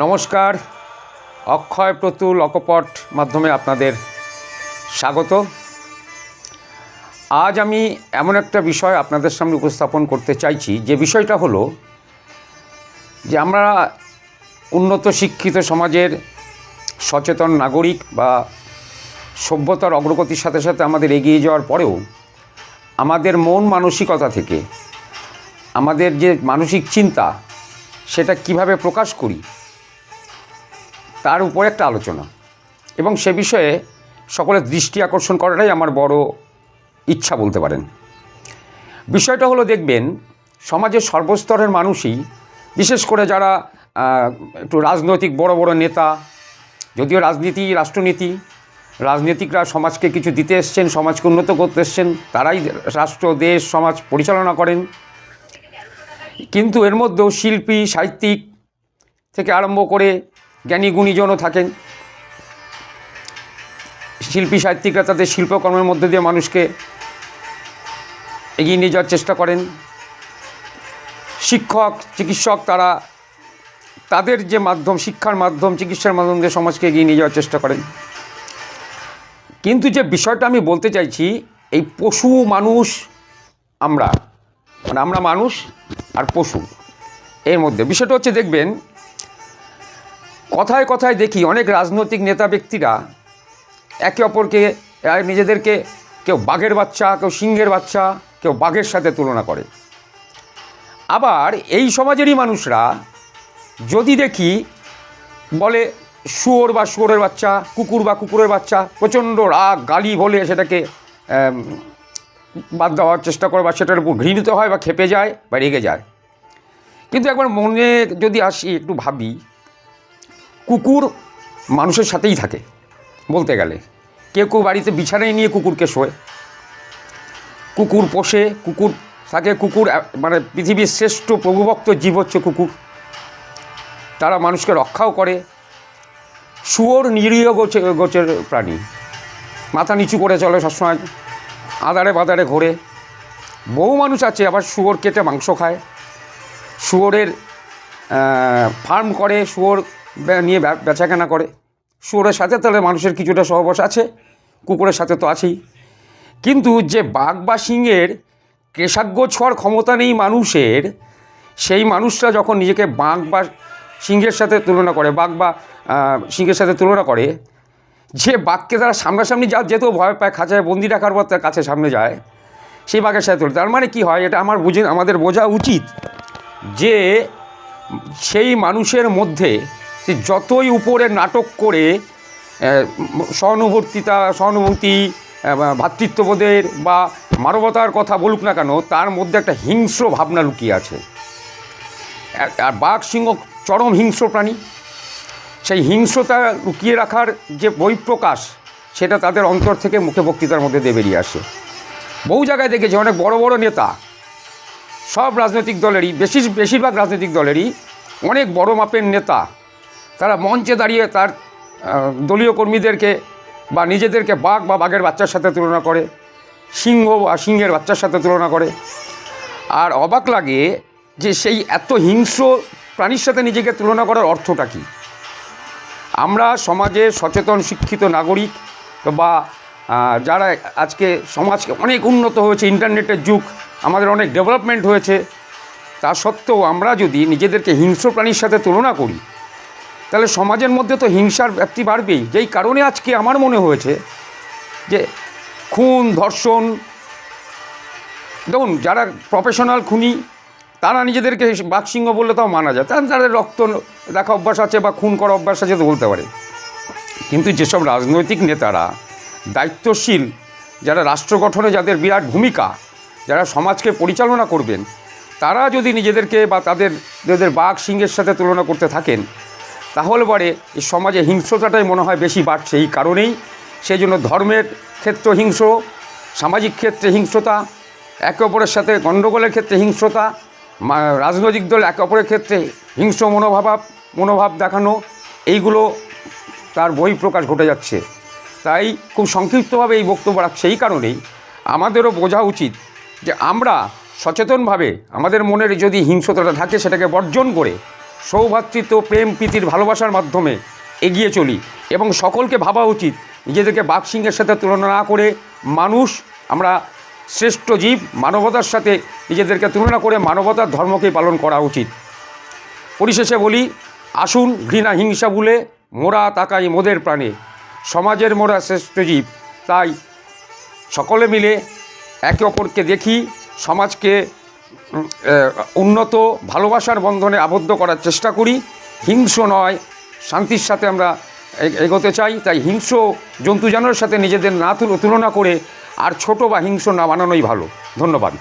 নমস্কার। অক্ষয় প্রতুল অকপট মাধ্যমে আপনাদের স্বাগত। আজ আমি এমন একটা বিষয় আপনাদের সামনে উপস্থাপন করতে চাইছি, যে বিষয়টা হলো যে আমরা উন্নত শিক্ষিত সমাজের সচেতন নাগরিক বা সভ্যতার অগ্রগতির সাথে সাথে আমাদের এগিয়ে যাওয়ার পরেও আমাদের মন মানসিকতা থেকে, আমাদের যে মানসিক চিন্তা, সেটা কীভাবে প্রকাশ করি তার উপরে একটা আলোচনা। এবং সে বিষয়ে সকলের দৃষ্টি আকর্ষণ করাটাই আমার বড় ইচ্ছা বলতে পারেন। বিষয়টা হলো দেখবেন, সমাজের সর্বস্তরের মানুষই, বিশেষ করে যারা একটু রাজনৈতিক বড় বড় নেতা, যদিও রাজনীতি, রাষ্ট্রনীতি, রাজনীতিকরা সমাজকে কিছু দিতে এসছেন, সমাজকে উন্নত করতে এসছেন, তারাই রাষ্ট্র, দেশ, সমাজ পরিচালনা করেন। কিন্তু এর মধ্যেও শিল্পী, সাহিত্যিক থেকে আরম্ভ করে জ্ঞানী গুণীজনও থাকেন। শিল্পী সাহিত্যিকরা তাদের শিল্পকর্মের মধ্যে দিয়ে মানুষকে এগিয়ে নিয়ে যাওয়ার চেষ্টা করেন। শিক্ষক, চিকিৎসক তারা তাদের যে মাধ্যম, শিক্ষার মাধ্যম, চিকিৎসার মাধ্যম দিয়ে সমাজকে এগিয়ে নিয়ে যাওয়ার চেষ্টা করেন। কিন্তু যে বিষয়টা আমি বলতে চাইছি, এই পশু মানুষ আমরা। মানে আমরা মানুষ আর পশু। এর মধ্যে বিষয়টা হচ্ছে, দেখবেন কথায় কথায় দেখি অনেক রাজনৈতিক নেতা ব্যক্তিরা একে অপরকে নিজেদেরকে কেউ বাঘের বাচ্চা, কেউ সিংহের বাচ্চা, কেউ বাঘের সাথে তুলনা করে। আবার এই সমাজেরই মানুষরা যদি দেখি বলে শুয়োর বা শুয়োরের বাচ্চা, কুকুর বা কুকুরের বাচ্চা, প্রচণ্ড রাগ, গালি বলে সেটাকে বাদ দেওয়ার চেষ্টা করে বা সেটার উপর ঘৃণিত হয় বা খেপে যায় বা রেগে যায়। কিন্তু একবার মনে যদি আসি, একটু ভাবি কুকুর মানুষের সাথেই থাকে, বলতে গেলে। কেউ কেউ বাড়িতে বিছানায় নিয়ে কুকুরকে শোয়। কুকুর পোষে, কুকুর থাকে, কুকুর মানে পৃথিবীর শ্রেষ্ঠ প্রভুভক্ত জীব হচ্ছে কুকুর। তারা মানুষকে রক্ষাও করে। শুয়োর নিরীহ গোছে গোছের প্রাণী। মাথা নিচু করে চলে সবসময় আদারে বাদারে ঘোরে। বহু মানুষ আছে, আবার শুয়োর কেটে মাংস খায়। শুয়োরের ফার্ম করে, শুয়োর নিয়ে বেচাকেনা করে। শুয়োরের সাথে তাহলে মানুষের কিছুটা সহবাস আছে, কুকুরের সাথে তো আছেই। কিন্তু যে বাঘ বা সিংহের কেশাগ্য ছোঁয়ার ক্ষমতা নেই মানুষের, সেই মানুষরা যখন নিজেকে বাঘ বা সিংহের সাথে তুলনা করে, বাঘ বা সিংহের সাথে তুলনা করে, যে বাঘকে তারা সামনাসামনি যা যেতেও ভয় পায়, খাঁচায় বন্দি রাখার পর তার কাছে সামনে যায়, সেই বাঘের সাথে তুলে তার মানে কি হয়, এটা আমার বুঝে, আমাদের বোঝা উচিত যে সেই মানুষের মধ্যে সে যতই উপরে নাটক করে সহানুভূতিতা, সহানুভূতি ভ্রাতৃত্ববোধের বা মানবতার কথা বলুক না কেন, তার মধ্যে একটা হিংস্র ভাবনা লুকিয়ে আছে। আর- আর বাঘ সিংহ চরম হিংস্র প্রাণী। সেই হিংস্রতা লুকিয়ে রাখার যে বহিঃপ্রকাশ সেটা তাদের অন্তর থেকে মুখে বক্তৃতার মধ্যে দিয়ে বেরিয়ে আসে। বহু জায়গায় দেখেছি অনেক বড় বড় নেতা। সব রাজনৈতিক দলেরই বেশি বেশিরভাগ রাজনৈতিক দলেরই অনেক বড় মাপের নেতা। তারা মঞ্চে দাঁড়িয়ে তার দলীয় কর্মীদেরকে বা নিজেদেরকে বাঘ বা বাঘের বাচ্চার সাথে তুলনা করে, সিংহ বা সিংহের বাচ্চার সাথে তুলনা করে। আর অবাক লাগে যে সেই এত হিংস্র প্রাণীর সাথে নিজেকে তুলনা করার অর্থটা কী? আমরা সমাজে সচেতন, শিক্ষিত নাগরিক বা যারা আজকে সমাজকে অনেক উন্নত হয়েছে, ইন্টারনেটের যুগ, আমাদের অনেক ডেভেলপমেন্ট হয়েছে, তা সত্ত্বেও আমরা যদি নিজেদেরকে হিংস্র প্রাণীর সাথে তুলনা করি তাহলে সমাজের মধ্যে তো হিংসার ব্যাপ্তি বাড়বেই। যেই কারণে আজকে আমার মনে হয়েছে যে খুন, ধর্ষণ, দেখুন, যারা প্রফেশনাল খুনি, তারা নিজেদেরকে বাঘসিংহ বললে তাও মানা যায়। তার তাদের রক্ত দেখা অভ্যাস আছে বা খুন করা অভ্যাস আছে তো বলতে পারে। কিন্তু যেসব রাজনৈতিক নেতারা, দায়িত্বশীল, যারা রাষ্ট্র গঠনে যাদের বিরাট ভূমিকা, যারা সমাজকে পরিচালনা করবেন, তারা যদি নিজেদেরকে বা তাদের নিজেদের বাঘ সিংহের সাথে তুলনা করতে থাকেন তাহলে পরে এই সমাজে হিংস্রতাটাই মনে হয় বেশি বাড়ছে এই কারণেই। সেই জন্য ধর্মের ক্ষেত্র হিংস্র, সামাজিক ক্ষেত্রে হিংস্রতা, একে অপরের সাথে গণ্ডগোলের ক্ষেত্রে হিংস্রতা রাজনৈতিক দল একে অপরের ক্ষেত্রে হিংস্র মনোভাব মনোভাব দেখানো, এইগুলো তার বহিঃপ্রকাশ ঘটে যাচ্ছে। তাই খুব সংক্ষিপ্তভাবে এই বক্তব্য রাখছে এই কারণেই। আমাদেরও বোঝা উচিত যে আমরা সচেতনভাবে আমাদের মনের যদি হিংস্রতাটা থাকে সেটাকে বর্জন করে সৌভাতৃত্ব, প্রেম, প্রীতির ভালোবাসার মাধ্যমে এগিয়ে চলি এবং সকলকে ভাবা উচিত নিজেদেরকে বাঘসিংহের সাথে তুলনা না করে মানুষ, আমরা শ্রেষ্ঠ জীব, মানবতার সাথে নিজেদেরকে তুলনা করে মানবতার ধর্মকেই পালন করা উচিত। পরিশেষে বলি, আসুন ঘৃণা হিংসা ভুলে মোরা তাকাই মোদের প্রাণে। সমাজের মোরা শ্রেষ্ঠ জীব, তাই সকলে মিলে একে অপরকে দেখি, সমাজকে উন্নত ভালোবাসার বন্ধনে আবদ্ধ করার চেষ্টা করি। হিংস্র নয়, শান্তির সাথে আমরা এগোতে চাই। তাই হিংস্র জন্তু জানোয়ারের সাথে নিজেদের না তুল- তুলনা করে আর ছোট বা হিংস্র না বানানোই ভালো। ধন্যবাদ।